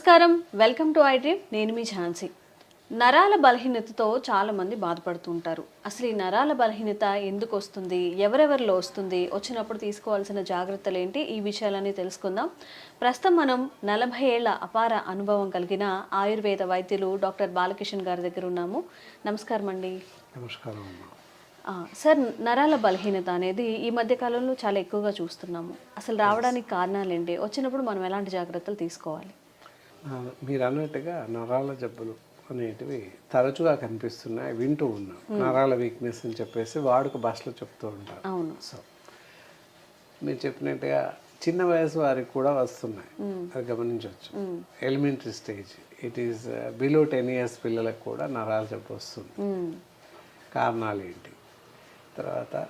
నమస్కారం. Welcome to I dream. నేను మీ ఝాన్సీ. నరాల బలహీనతతో చాలా మంది బాధపడుతూ ఉంటారు. అసలు ఈ నరాల బలహీనత ఎందుకు వస్తుంది? ఎవరెవరిలో వస్తుంది? వచ్చినప్పుడు తీసుకోవాల్సిన జాగ్రత్తలు ఏంటి? ఈ విషయాలన్నీ తెలుసుకుందాం. ప్రస్తుతం మనం నలభై ఏళ్ళ అపార అనుభవం కలిగిన ఆయుర్వేద వైద్యులు డాక్టర్ బాలకిషన్ గారి దగ్గర ఉన్నాము. నమస్కారం అండి. నమస్కారం సార్ నరాల బలహీనత అనేది ఈ మధ్య కాలంలో చాలా ఎక్కువగా చూస్తున్నాము. అసలు రావడానికి కారణాలు ఏంటి? వచ్చినప్పుడు మనం ఎలాంటి జాగ్రత్తలు తీసుకోవాలి? మీరు అన్నట్టుగా నరాల జబ్బులు అనేటివి తరచుగా కనిపిస్తున్నాయి. వింటూ ఉన్నాం. నరాల వీక్నెస్ అని చెప్పేసి వాడుక భాషలో చెప్తూ ఉంటారు. అవును. సో మీరు చెప్పినట్టుగా చిన్న వయసు వారికి కూడా వస్తున్నాయి. అది గమనించవచ్చు. Elementary stage it is below ten years పిల్లలకు కూడా నరాల జబ్బు వస్తుంది. కారణాలు ఏంటి? తర్వాత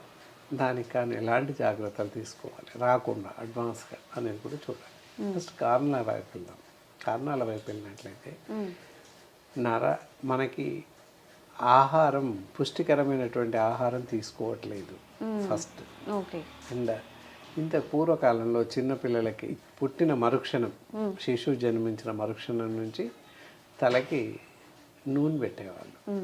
దానికి కానీ ఎలాంటి జాగ్రత్తలు తీసుకోవాలి? రాకుండా అడ్వాన్స్గా అనేది కూడా చూడాలి. ఫస్ట్ కారణాల వెళ్దాం కారణాల వైపు వెళ్ళినట్లయితే నర మనకి ఆహారం పుష్టికరమైనటువంటి ఆహారం తీసుకోవట్లేదు ఫస్ట్ ఓకే. అండ్ ఇంత పూర్వకాలంలో చిన్న పిల్లలకి పుట్టిన మరుక్షణం శిశువు జన్మించిన మరుక్షణం నుంచి తలకి నూనె పెట్టేవాళ్ళు.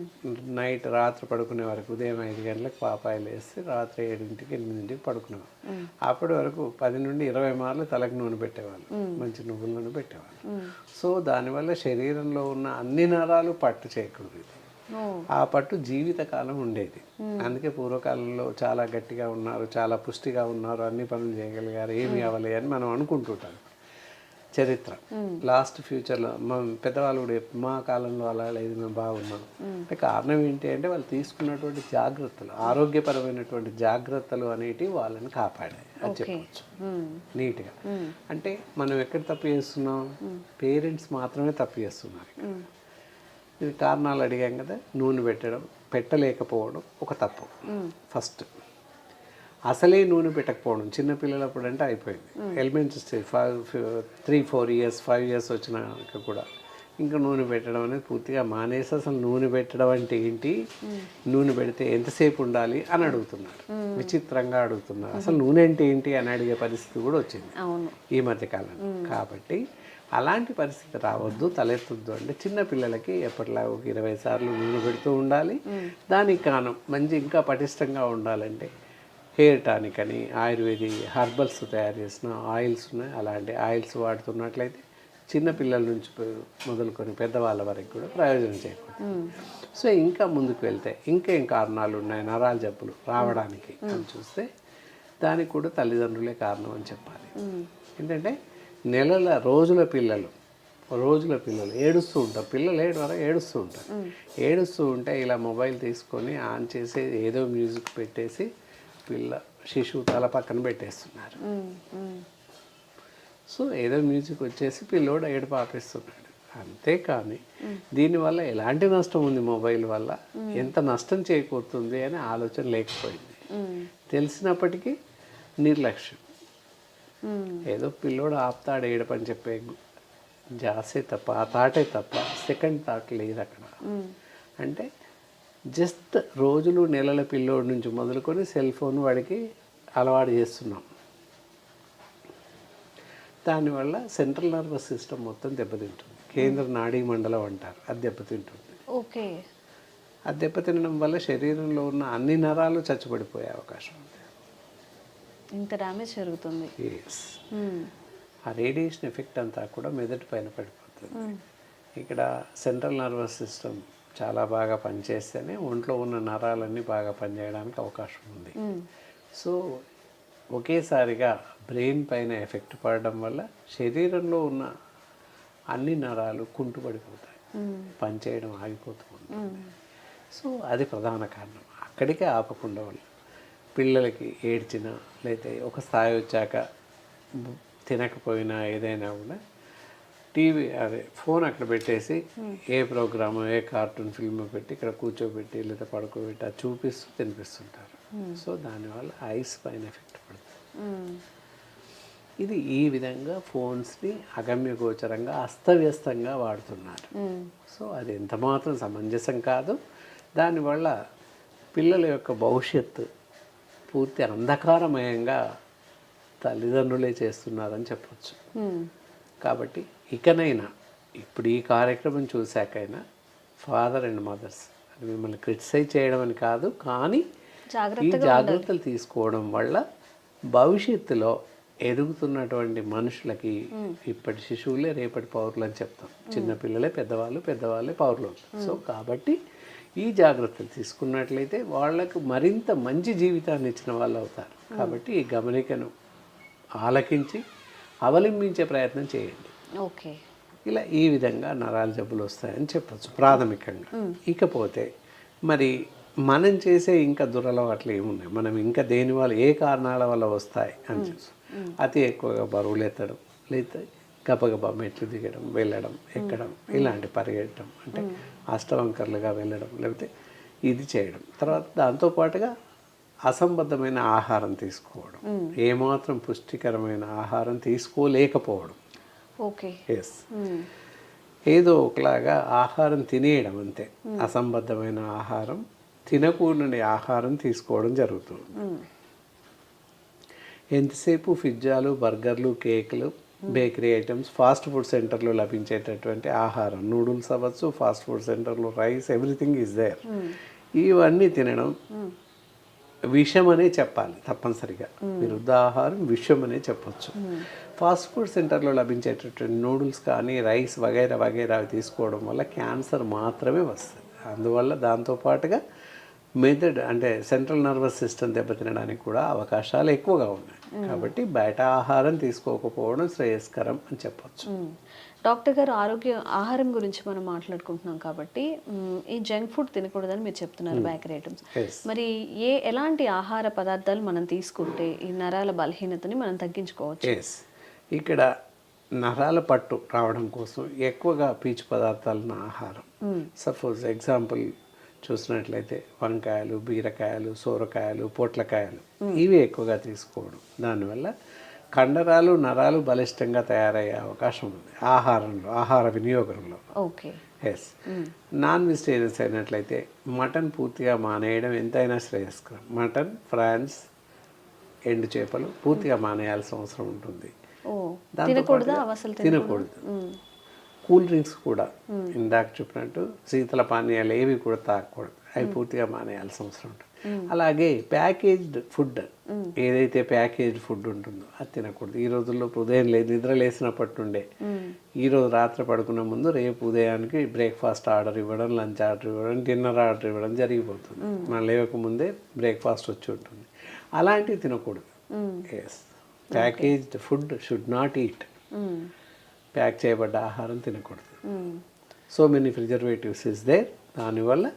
నైట్ రాత్రి పడుకునే వరకు ఉదయం ఐదు గంటలకు పాపాయిలు వేసి రాత్రి ఏడింటికి ఎనిమిదింటికి పడుకునేవాళ్ళు. అప్పటి వరకు పది నుండి ఇరవై మార్లు తలకు నూనె పెట్టేవాళ్ళు. మంచి నువ్వుల నూనె పెట్టేవాళ్ళు. సో దానివల్ల శరీరంలో ఉన్న అన్ని నరాలు పట్టు చేయకూడదు ఆ పట్టు జీవితకాలం ఉండేది. అందుకే పూర్వకాలంలో చాలా గట్టిగా ఉన్నారు చాలా పుష్టిగా ఉన్నారు అన్ని పనులు చేయగలిగారు ఏమి అవ్వలే అని మనం అనుకుంటుంటాం చరిత్ర. లాస్ట్ ఫ్యూచర్లో మా పెద్దవాళ్ళు కూడా మా కాలంలో అలా లేదు మేము. బాగున్నాం అంటే కారణం ఏంటి అంటే వాళ్ళు తీసుకున్నటువంటి జాగ్రత్తలు ఆరోగ్యపరమైనటువంటి జాగ్రత్తలు అనేటివి వాళ్ళని కాపాడాయి అది చెప్పవచ్చు ఉమ్, నీట్గా. అంటే మనం ఎక్కడ తప్పు చేస్తున్నాం? పేరెంట్స్ మాత్రమే తప్పు చేస్తున్నారు. ఇది కారణాలు అడిగాం కదా నూనె పెట్టడం పెట్టలేకపోవడం ఒక తప్పు. ఫస్ట్ అసలే నూనె పెట్టకపోవడం. చిన్న పిల్లలప్పుడు అంటే అయిపోయింది elementary stage five three four years five years వచ్చినాక కూడా ఇంకా నూనె పెట్టడం అనేది పూర్తిగా మానేసి అసలు నూనె పెట్టడం అంటే ఏంటి? నూనె పెడితే ఎంతసేపు ఉండాలి అని అడుగుతున్నారు. విచిత్రంగా అడుగుతున్నారు. అసలు నూనె అంటే ఏంటి అని అడిగే పరిస్థితి కూడా వచ్చింది. ఈ మధ్యకాలం కాబట్టి అలాంటి పరిస్థితి రావద్దు తలెత్తొద్దు అంటే చిన్న పిల్లలకి ఎప్పటిలా ఒక ఇరవై సార్లు నూనె పెడుతూ ఉండాలి. దానికి కాను మంచి ఇంకా పటిష్టంగా ఉండాలంటే హెయిర్ టానిక్ అని ఆయుర్వేది హర్బల్స్ తయారు చేసిన ఆయిల్స్ ఉన్నాయి. అలాంటి ఆయిల్స్ వాడుతున్నట్లయితే చిన్న పిల్లల నుంచి మొదలుకొని పెద్దవాళ్ళ వరకు కూడా ప్రయోజనం చేయకూడదు సో ఇంకా ముందుకు వెళ్తే ఇంకేం కారణాలు ఉన్నాయి? నరాల జబ్బులు రావడానికి అని చూస్తే దానికి కూడా తల్లిదండ్రులే కారణం అని చెప్పాలి. ఏంటంటే నెలల రోజుల పిల్లలు రోజుల పిల్లలు ఏడుస్తూ ఉంటారు. పిల్లలు ఏడు వరకు ఏడుస్తూ ఉంటారు. ఏడుస్తూ ఉంటే ఇలా మొబైల్ తీసుకొని ఆన్ చేసి ఏదో మ్యూజిక్ పెట్టేసి పిల్ల శిశువు తల పక్కన పెట్టేస్తున్నారు. సో ఏదో మ్యూజిక్ వచ్చేసి పిల్లోడు ఏడు పాపిస్తున్నాడు. అంతేకాని దీనివల్ల ఎలాంటి నష్టం ఉంది మొబైల్ వల్ల? ఎంత నష్టం చేకూరుతుంది అని ఆలోచన లేకపోయింది. తెలిసినప్పటికీ నిర్లక్ష్యం. ఏదో పిల్లోడు ఆపుతాడు ఏడపని చెప్పే జాసే తప్ప ఆ తాటే తప్ప సెకండ్ థాట్ లేదు అక్కడ. అంటే జస్ట్ రోజులు నెలల పిల్లోడి నుంచి మొదలుకొని సెల్ ఫోన్ వాడికి అలవాటు చేస్తున్నాం. దానివల్ల సెంట్రల్ నర్వస్ సిస్టమ్ మొత్తం దెబ్బతింటుంది. కేంద్ర నాడీ మండలం అంటారు. అది దెబ్బతింటుంది. ఓకే. అది దెబ్బతినడం వల్ల శరీరంలో ఉన్న అన్ని నరాలు చచ్చుబడిపోయే అవకాశం ఉంది. ఇంత డ్యామేజ్ జరుగుతుంది. ఆ రేడియేషన్ ఎఫెక్ట్ అంతా కూడా మెదడు పైన పడిపోతుంది. ఇక్కడ సెంట్రల్ నర్వస్ సిస్టమ్ చాలా బాగా పనిచేస్తేనే ఒంట్లో ఉన్న నరాలన్నీ బాగా పనిచేయడానికి అవకాశం ఉంది. సో ఒకేసారిగా బ్రెయిన్ పైన ఎఫెక్ట్ పడడం వల్ల శరీరంలో ఉన్న అన్ని నరాలు కుంటుపడిపోతాయి. పనిచేయడం ఆగిపోతూ ఉంటుంది. సో అది ప్రధాన కారణం. అక్కడికే ఆపకుండా వల్ల పిల్లలకి ఏడ్చిన లేకపోతే ఒక స్థాయి వచ్చాక తినకపోయినా ఏదైనా కూడా టీవీ అదే ఫోన్ అక్కడ పెట్టేసి ఏ ప్రోగ్రామ్ ఏ కార్టూన్ ఫిల్మ్ పెట్టి ఇక్కడ కూర్చోబెట్టి లేదా పడుకోబెట్టి అది చూపిస్తూ తినిపిస్తుంటారు. సో దానివల్ల ఐస్ పైన ఎఫెక్ట్ పడుతుంది. ఇది ఈ విధంగా ఫోన్స్ని అగమ్యగోచరంగా అస్తవ్యస్తంగా వాడుతున్నారు. సో అది ఎంత మాత్రం సమంజసం కాదు. దానివల్ల పిల్లల యొక్క భవిష్యత్తు పూర్తి అంధకారమయంగా తల్లిదండ్రులే చేస్తున్నారని చెప్పొచ్చు. కాబట్టి ఇకనైనా ఇప్పుడు ఈ కార్యక్రమం చూశాకైనా ఫాదర్ అండ్ మదర్స్ అది మిమ్మల్ని క్రిటిసైజ్ చేయడం అని కాదు కానీ ఈ జాగ్రత్తలు తీసుకోవడం వల్ల భవిష్యత్తులో ఎదుగుతున్నటువంటి మనుషులకి ఇప్పటి శిశువులే రేపటి పౌరులు అని చెప్తాం. చిన్న పిల్లలే పెద్దవాళ్ళు పెద్దవాళ్ళే పౌరులు సో కాబట్టి ఈ జాగ్రత్తలు తీసుకున్నట్లయితే వాళ్ళకు మరింత మంచి జీవితాన్ని ఇచ్చిన వాళ్ళు అవుతారు. కాబట్టి ఈ గమనికను ఆలకించి అవలంబించే ప్రయత్నం చేయండి. ఓకే. ఇలా ఈ విధంగా నరాల జబ్బులు వస్తాయని చెప్పచ్చు ప్రాథమికంగా. ఇకపోతే మరి మనం చేసే ఇంకా దురలవాట్లు ఏమున్నాయి? మనం ఇంకా దేని వల్ల ఏ కారణాల వల్ల వస్తాయి అని చూసి అతి ఎక్కువగా బరువులు ఎత్తడం లేదా గబగబా మెట్లు దిగడం వెళ్ళడం ఎక్కడం ఇలాంటి పరిగెట్టడం అంటే అష్టవంకర్లుగా వెళ్ళడం లేకపోతే ఇది చేయడం. తర్వాత దాంతోపాటుగా అసంబద్ధమైన ఆహారం తీసుకోవడం. ఏమాత్రం పుష్టికరమైన ఆహారం తీసుకోలేకపోవడం. ఓకే. ఎస్ ఏదో ఒకలాగా ఆహారం తినేయడం అంతే. అసంబద్ధమైన ఆహారం తినకూడని ఆహారం తీసుకోవడం జరుగుతుంది. ఎంతసేపు పిజ్జాలు బర్గర్లు కేకులు బేకరీ ఐటమ్స్ ఫాస్ట్ ఫుడ్ సెంటర్లో లభించేటటువంటి ఆహారం నూడిల్స్ అవ్వచ్చు ఫాస్ట్ ఫుడ్ సెంటర్లో రైస్ ఎవ్రీథింగ్ ఈజ్ దేర్. ఇవన్నీ తినడం విషం అనే చెప్పాలి తప్పనిసరిగా. విరుద్ధ ఆహారం విషం అనే చెప్పొచ్చు ఫాస్ట్ ఫుడ్ సెంటర్లో లభించేటటువంటి నూడిల్స్ కానీ రైస్ వగైరా వగైరా అవి తీసుకోవడం వల్ల క్యాన్సర్ మాత్రమే వస్తుంది. అందువల్ల దాంతోపాటుగా మెథడ్ అంటే సెంట్రల్ నర్వస్ సిస్టమ్ దెబ్బతినడానికి కూడా అవకాశాలు ఎక్కువగా ఉన్నాయి. కాబట్టి బయట ఆహారం తీసుకోకపోవడం శ్రేయస్కరం అని చెప్పొచ్చు. మ్మ్. డాక్టర్ గారు ఆరోగ్య ఆహారం గురించి మనం మాట్లాడుకుంటున్నాం కాబట్టి ఈ జంక్ ఫుడ్ తినకూడదని మీరు చెప్తున్నారు బేకరీ ఐటమ్స్. మరి ఏ ఎలాంటి ఆహార పదార్థాలు మనం తీసుకుంటే ఈ నరాల బలహీనతని మనం తగ్గించుకోవచ్చు? ఇక్కడ నరాల పట్టు రావడం కోసం ఎక్కువగా పీచు పదార్థాలను ఆహారం. సపోజ్ ఎగ్జాంపుల్ చూసినట్లయితే వంకాయలు బీరకాయలు సోరకాయలు పొట్లకాయలు ఇవి ఎక్కువగా తీసుకోవడం. దానివల్ల కండరాలు నరాలు బలిష్టంగా తయారయ్యే అవకాశం ఉంది. ఆహారంలో ఆహార వినియోగంలో. ఓకే. ఎస్ నాన్ వెజిటేరియన్స్ అయినట్లయితే మటన్ పూర్తిగా మానేయడం ఎంతైనా శ్రేయస్కరం. మటన్ ఫ్రాన్స్ ఎండు చేపలు పూర్తిగా మానేయాల్సిన అవసరం ఉంటుంది. తినకూడదా? కూల్ డ్రింక్స్ కూడా ఇందాక చెప్పినట్టు శీతల పానీయాలు ఏవి కూడా తాగకూడదు. అవి పూర్తిగా మానేయాల్సిన అవసరం ఉంటుంది. అలాగే ప్యాకేజ్డ్ ఫుడ్ ఏదైతే ప్యాకేజ్డ్ ఫుడ్ ఉంటుందో అది తినకూడదు. ఈ రోజుల్లో ఉదయం లే నిద్ర లేసినప్పటి నుండే ఈ రోజు రాత్రి పడుకునే ముందు రేపు ఉదయానికి బ్రేక్ఫాస్ట్ ఆర్డర్ ఇవ్వడం లంచ్ ఆర్డర్ ఇవ్వడం డిన్నర్ ఆర్డర్ ఇవ్వడం జరిగిపోతుంది. మనం లేవక ముందే బ్రేక్ఫాస్ట్ వచ్చి ఉంటుంది. అలాంటివి తినకూడదు. Yes packaged food should not eat. Pack చేయబడ్డ ఆహారం తినకూడదు. So many preservatives is there దానివల్ల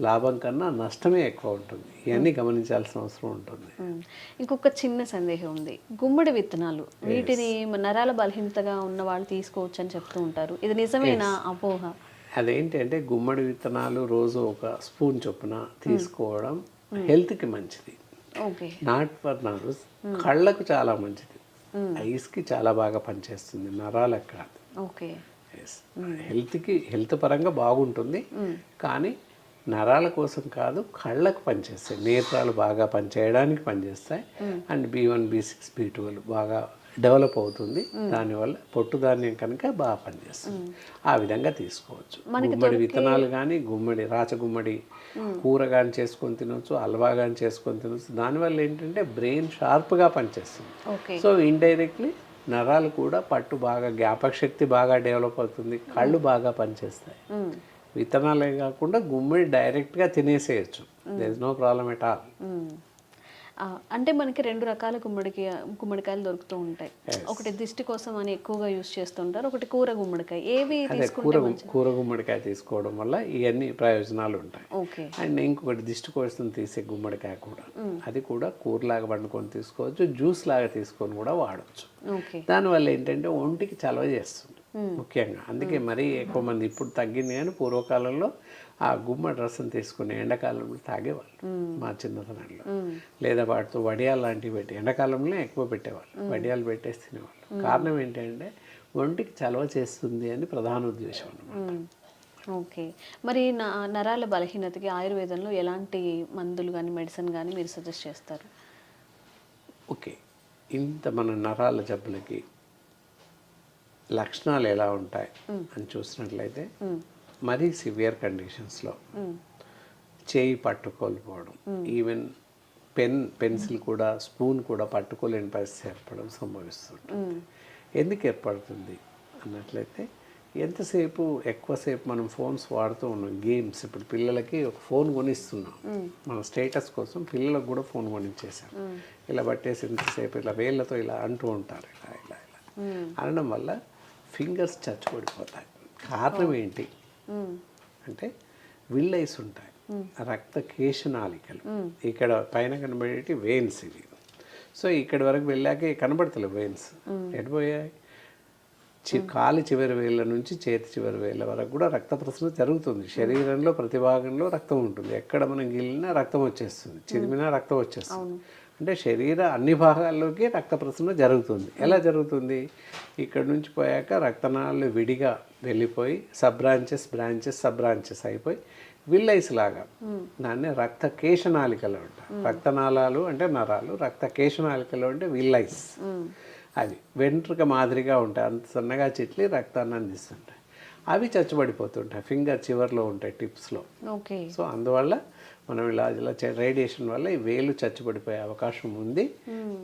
లాభం కన్నా నష్టమే ఎక్కువ ఉంటుంది. ఇవన్నీ గమనించాల్సిన అవసరం ఉంటుంది. మ్మ్. ఇంకొక చిన్న సందేహం ఉంది. గుమ్మడి విత్తనాలు వీటిని నరాల బలహీనతగా ఉన్న వాళ్ళు తీసుకోవచ్చు అని చెప్తూ ఉంటారు. ఇది నిజమేనా అపోహ? అదేంటంటే గుమ్మడి విత్తనాలు రోజు ఒక స్పూన్ చొప్పున తీసుకోవడం హెల్త్కి మంచిది. Not for nerves. కళ్ళకు చాలా మంచిది. ఐస్కి చాలా బాగా పనిచేస్తుంది. నరాలకు కాదు ఓకే. హెల్త్కి హెల్త్ పరంగా బాగుంటుంది. కానీ నరాల కోసం కాదు కళ్ళకు పనిచేస్తాయి. నేత్రాలు బాగా పనిచేయడానికి పనిచేస్తాయి. And B one B six B twelve బాగా డెవలప్ అవుతుంది. దానివల్ల పొట్టు ధాన్యం కనుక బాగా పనిచేస్తుంది. ఆ విధంగా తీసుకోవచ్చు. గుమ్మడి విత్తనాలు కానీ గుమ్మడి రాచగుమ్మడి కూర కానీ చేసుకొని తినొచ్చు హల్వా కానీ చేసుకొని తినొచ్చు. దానివల్ల ఏంటంటే బ్రెయిన్ షార్ప్గా పనిచేస్తుంది. సో ఇండైరెక్ట్లీ నరాలు కూడా పట్టు బాగా జ్ఞాపక శక్తి బాగా డెవలప్ అవుతుంది. కళ్ళు బాగా పనిచేస్తాయి. విత్తనాలే కాకుండా గుమ్మడి డైరెక్ట్గా తినేసేయచ్చు. There is no problem at all అంటే మనకి రెండు రకాల గుమ్మడికి గుమ్మడికాయలు దొరుకుతూ ఉంటాయి. ఒకటి దిష్టి కోసం అని ఎక్కువగా యూస్ చేస్తుంటారు ఒకటి కూర గుమ్మడికాయ. ఏవి కూర కూర గుమ్మడికాయ తీసుకోవడం వల్ల ఇవన్నీ ప్రయోజనాలు ఉంటాయి. ఓకే. అండ్ ఇంకొకటి దిష్టి కోసం తీసే గుమ్మడికాయ కూడా. అది కూడా కూరలాగా వండుకొని తీసుకోవచ్చు జ్యూస్ లాగా తీసుకొని కూడా వాడచ్చు. దానివల్ల ఏంటంటే ఒంటికి చలవ చేస్తుంది. ముఖ్యంగా. అందుకే మరీ ఎక్కువ మంది ఇప్పుడు తగ్గింది కానీ పూర్వకాలంలో ఆ గుమ్మడి రసం తీసుకుని ఎండాకాలంలో తాగేవాళ్ళు మా చిన్నతనంలో. లేదా వాటితో వడియాలు లాంటివి పెట్టి ఎండాకాలంలో ఎక్కువ పెట్టేవాళ్ళు. వడియాలు పెట్టేసి తినేవాళ్ళు. కారణం ఏంటంటే ఒంటికి చలవ చేస్తుంది అని ప్రధాన ఉద్దేశం అన్నమాట. మ్మ్. ఓకే. మరి నా నరాల బలహీనతకి ఆయుర్వేదంలో ఎలాంటి మందులు కానీ మెడిసిన్ కానీ మీరు సజెస్ట్ చేస్తారు? ఓకే. ఇంత మన నరాల జబ్బులకి లక్షణాలు ఎలా ఉంటాయి అని చూసినట్లయితే మరీ సివియర్ కండిషన్స్లో చేయి పట్టుకోలేకపోవడం. ఈవెన్ పెన్ పెన్సిల్ కూడా స్పూన్ కూడా పట్టుకోలేని పరిస్థితి ఏర్పడడం సంభవిస్తుంటుంది. ఎందుకు ఏర్పడుతుంది అన్నట్లయితే ఎంతసేపు ఎక్కువసేపు మనం ఫోన్స్ వాడుతూ ఉన్నాం గేమ్స్. ఇప్పుడు పిల్లలకి ఒక ఫోన్ కొనిస్తున్నాం. మన స్టేటస్ కోసం పిల్లలకు కూడా ఫోన్ కొనిచ్చేసాం ఇలా పట్టేసి ఎంతసేపు ఇలా వేళ్ళతో ఇలా అంటూ ఉంటారు. ఇలా ఇలా ఇలా. అనడం వల్ల ఫింగర్స్ చచ్చిపడిపోతాయి కారణం ఏంటి? అంటే విల్లైస్ ఉంటాయి రక్త కేశనాళికలు. ఇక్కడ పైన కనబడేటి వెయిన్స్ ఇవి. సో ఇక్కడి వరకు వెళ్ళాక కనబడతలేవు వెయిన్స్ ఎడిపోయాయి చి కాలి చివరి వేళ్ళ నుంచి చేతి చివరి వేళ్ళ వరకు కూడా రక్త ప్రసరణ జరుగుతుంది. శరీరంలో ప్రతి భాగంలో రక్తం ఉంటుంది. ఎక్కడ మనం గిల్లినా రక్తం వచ్చేస్తుంది. చిదిమినా రక్తం వచ్చేస్తుంది. అంటే శరీర అన్ని భాగాల్లోకి రక్త ప్రసరణ జరుగుతుంది. ఎలా జరుగుతుంది? ఇక్కడ నుంచి పోయాక రక్తనాళాలు విడిగా వెళ్ళిపోయి sub branches branches sub branches అయిపోయి విల్లైస్ లాగా దాన్ని రక్త కేశనాళికలు అంటారు రక్తనాళాలు అంటే నరాలు రక్త కేశనాళికలు అంటే విల్లైస్. అవి వెంట్రుక మాదిరిగా ఉంటాయి. అంత సన్నగా చిట్లి రక్తాన్ని అందిస్తుంటాయి. అవి చచ్చుబడిపోతుంటాయి. ఫింగర్ చివర్లో ఉంటాయి టిప్స్లో. ఓకే. సో అందువల్ల మనం ఇలా ఇలా రేడియేషన్ వల్ల ఈ వేలు చచ్చుబడిపోయే అవకాశం ఉంది.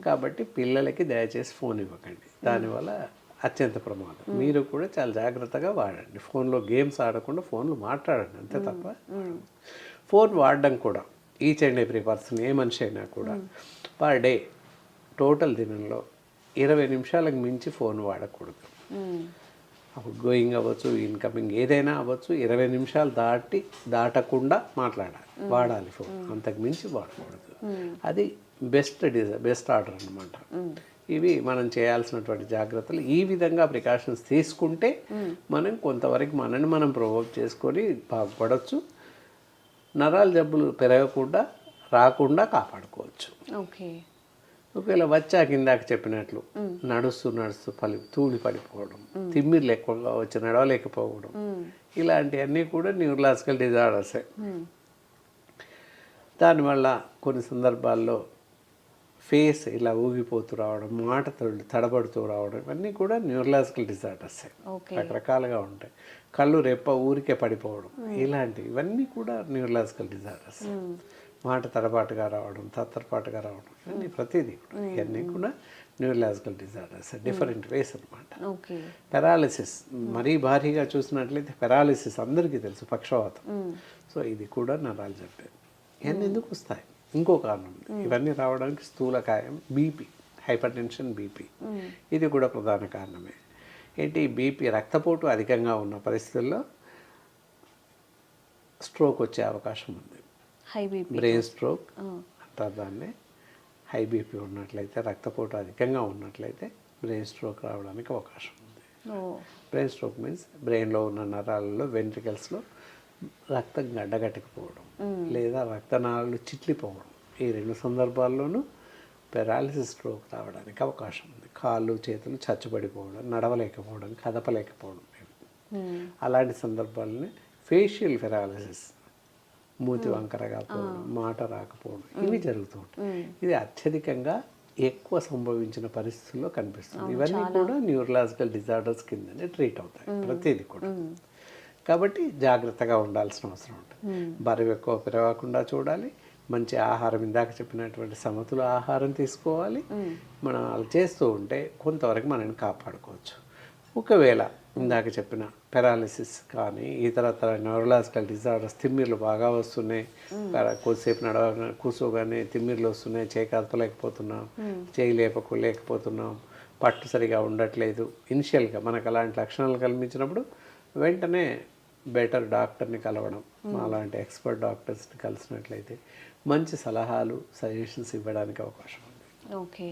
కాబట్టి పిల్లలకి దయచేసి ఫోన్ ఇవ్వకండి. దానివల్ల అత్యంత ప్రమాదం. మీరు కూడా చాలా జాగ్రత్తగా వాడండి. ఫోన్లో గేమ్స్ ఆడకుండా ఫోన్లో మాట్లాడండి అంతే తప్ప. ఫోన్ వాడడం కూడా ఈచ్ అండ్ ఎవ్రీ పర్సన్ ఏ మనిషి అయినా కూడా పర్ డే టోటల్ దినంలో ఇరవై నిమిషాలకు మించి ఫోన్ వాడకూడదు. అప్పుడు గోయింగ్ అవ్వచ్చు ఇన్కమింగ్ ఏదైనా అవ్వచ్చు ఇరవై నిమిషాలు దాటి దాటకుండా మాట్లాడాలి వాడాలి ఫోన్. అంతకు మించి వాడకూడదు. అది బెస్ట్ డిజ బెస్ట్ ఆర్డర్ అనమాట ఇవి మనం చేయాల్సినటువంటి జాగ్రత్తలు ఈ విధంగా ప్రికాషన్స్ తీసుకుంటే మనం కొంతవరకు మనని మనం ప్రొవోక్ చేసుకొని బాగుపడవచ్చు నరాల జబ్బులు పెరగకుండా రాకుండా కాపాడుకోవచ్చు. ఓకే. ఒకవేళ వచ్చాక ఇందాక చెప్పినట్లు నడుస్తూ నడుస్తూ పలి తూలి పడిపోవడం తిమ్మిర్లు ఎక్కువగా వచ్చి నడవలేకపోవడం ఇలాంటివన్నీ కూడా న్యూరలాజికల్ డిజార్డర్సే. దానివల్ల కొన్ని సందర్భాల్లో ఫేస్ ఇలా ఊగిపోతూ రావడం మాట తడి- తడబడుతూ రావడం ఇవన్నీ కూడా న్యూరలాజికల్ డిజార్డర్సే. రకరకాలుగా ఉంటాయి. కళ్ళు రెప్ప ఊరికే పడిపోవడం ఇలాంటివి. ఇవన్నీ కూడా న్యూరలాజికల్ డిజార్డర్స్. మాట తడబాటుగా రావడం తత్తరపాటుగా రావడం ఇవన్నీ ప్రతిదీ కూడా. ఇవన్నీ కూడా న్యూరలాజికల్ డిజార్డర్స్ డిఫరెంట్ వేస్ అన్నమాట. ఓకే. పెరాలిసిస్ మరీ భారీగా చూసినట్లయితే పెరాలిసిస్ అందరికీ తెలుసు పక్షవాతం. సో ఇది కూడా నరాలు చెప్పేది ఇవన్నీ ఎందుకు వస్తాయి? ఇంకో కారణం ఇవన్నీ రావడానికి స్థూలకాయం బీపీ హైపర్ టెన్షన్ బీపీ ఇది కూడా ప్రధాన కారణమే. ఏంటి? బీపీ రక్తపోటు అధికంగా ఉన్న పరిస్థితుల్లో స్ట్రోక్ వచ్చే అవకాశం ఉంది. హై బీపీ బ్రెయిన్ స్ట్రోక్ అంటారు దాన్ని హై బీపీ ఉన్నట్లయితే రక్తపోటు అధికంగా ఉన్నట్లయితే బ్రెయిన్ స్ట్రోక్ రావడానికి అవకాశం ఉంది. బ్రెయిన్ స్ట్రోక్ మీన్స్ బ్రెయిన్లో ఉన్న నరాలలో వెంట్రికల్స్లో రక్తం గడ్డగట్టకపోవడం లేదా రక్తనాళాలు చిట్లిపోవడం. ఈ రెండు సందర్భాల్లోనూ పెరాలిసిస్ స్ట్రోక్ రావడానికి అవకాశం ఉంది. కాళ్ళు చేతులు చచ్చుబడిపోవడం నడవలేకపోవడం కదపలేకపోవడం. అలాంటి సందర్భాలని ఫేషియల్ పెరాలిసిస్ మూతి వంకరగా పోవడం మాట రాకపోవడం ఇవి జరుగుతూ ఉంటాయి. ఇది అత్యధికంగా ఎక్కువ సంభవించిన పరిస్థితుల్లో కనిపిస్తుంది. ఇవన్నీ కూడా న్యూరలాజికల్ డిజార్డర్స్ కిందనే ట్రీట్ అవుతాయి ప్రతిదీ కూడా. కాబట్టి జాగ్రత్తగా ఉండాల్సిన అవసరం ఉంటుంది. బరువు ఎక్కువ పెరగకుండా చూడాలి. మంచి ఆహారం ఇందాక చెప్పినటువంటి సమతుల ఆహారం తీసుకోవాలి. మనం అలా చేస్తూ ఉంటే కొంతవరకు మనల్ని కాపాడుకోవచ్చు. ఒకవేళ ఇందాక చెప్పిన పెరాలిసిస్ కానీ ఇతరతర న్యూరలాజికల్ డిజార్డర్స్ తిమ్మిర్లు బాగా వస్తున్నాయి. కొద్దిసేపు నడవ కూర్చోగానే తిమ్మిర్లు వస్తున్నాయి. చేయి కదపలేకపోతున్నాం. చేయి లేపకు లేకపోతున్నాం. పట్టు సరిగా ఉండట్లేదు. ఇనిషియల్గా మనకు అలాంటి లక్షణాలు కనిపించినప్పుడు వెంటనే బెటర్ డాక్టర్ని కలవడం. అలాంటి ఎక్స్పర్ట్ డాక్టర్స్ని కలిసినట్లయితే మంచి సలహాలు సజెషన్స్ ఇవ్వడానికి అవకాశం ఉంది. ఓకే.